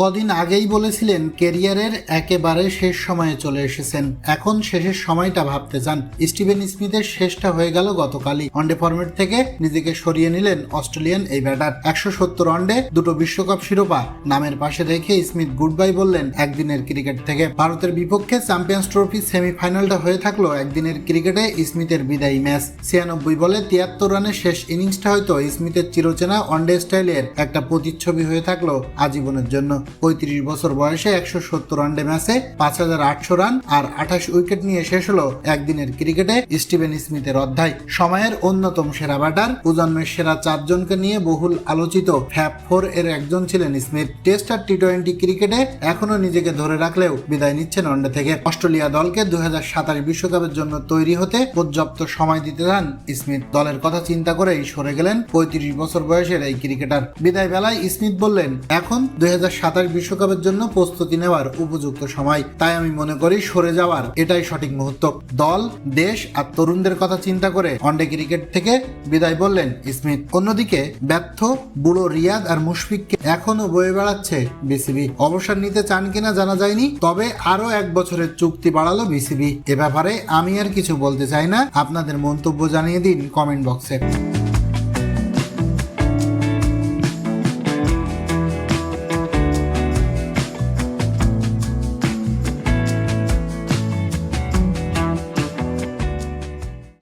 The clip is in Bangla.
কদিন আগেই বলেছিলেন, কেরিয়ারের একেবারে শেষ সময়ে চলে এসেছেন। এখন শেষের সময়টা ভাবতে চান। স্টিভেন স্মিথের শেষটা হয়ে গেল গতকালই। ওয়ানডে ফরম্যাট থেকে নিজেকে সরিয়ে নিলেন অস্ট্রেলিয়ান এই ব্যাটার। একশো সত্তর ওয়ানডে, দুটো বিশ্বকাপ শিরোপা। নামের পাশে রেখে স্মিথ গুড বাই বললেন, একদিনের ক্রিকেট থেকে। ভারতের বিপক্ষে চ্যাম্পিয়ন্স ট্রফি সেমিফাইনালটা হয়ে থাকল একদিনের ক্রিকেটে স্মিথের বিদায়ী ম্যাচ। ছিয়ানব্বই বলে তিয়াত্তর রানের শেষ ইনিংসটা হয়তো স্মিথের চিরচেনা ওয়ানডে স্টাইলের একটা প্রতিচ্ছবি হয়ে থাকল আজীবনের জন্য। পঁয়ত্রিশ বছর বয়সে একশো সত্তর ওয়ানডে ম্যাচে পাঁচ হাজার আটশো রান আর আঠাশ উইকেট নিয়ে শেষ হলো একদিনের ক্রিকেটে স্টিভেন স্মিথের অধ্যায়। সময়ের অন্যতম সেরা ব্যাটার প্রজন্মের সেরা চারজনকে নিয়ে বহুল আলোচিত ফ্যাপ ফোর এর একজন ছিলেন স্মিথ। টেস্ট আর টি টোয়েন্টি ক্রিকেটে এখনও নিজেকে ধরে রাখলেও বিদায় নিচ্ছেন ওয়ানডে থেকে। অস্ট্রেলিয়া দলকে দুই বিশ্বকাপের জন্য তৈরি হতে পর্যাপ্ত সময় দিতে চান স্মিথ। দলের কথা চিন্তা করেই সরে গেলেন পঁয়ত্রিশ বছর বয়সের এই ক্রিকেটার। বিদায় বেলায় স্মিথ বললেন, এখন দুই বিশ্বকাপের জন্য প্রস্তুতি নেওয়ার উপযুক্ত সময়। তাই আমি মনে করি সরে যাওয়ার এটাই সঠিক মুহূর্ত। দল, দেশ আর তরুণদের কথা চিন্তা করে ওয়ানডে ক্রিকেট থেকে বিদায় বললেন স্মিথ। অন্যদিকে ব্যর্থ, বুড়ো রিয়াদ আর মুশফিককে এখনও বয়ে বেড়াচ্ছে বিসিবি। অবসর নিতে চান কিনা জানা যায়নি, তবে আরও এক বছরের চুক্তি বাড়ালো বিসিবি। এ ব্যাপারে আমি আর কিছু বলতে চাই না। আপনাদের মন্তব্য জানিয়ে দিন কমেন্ট বক্সে।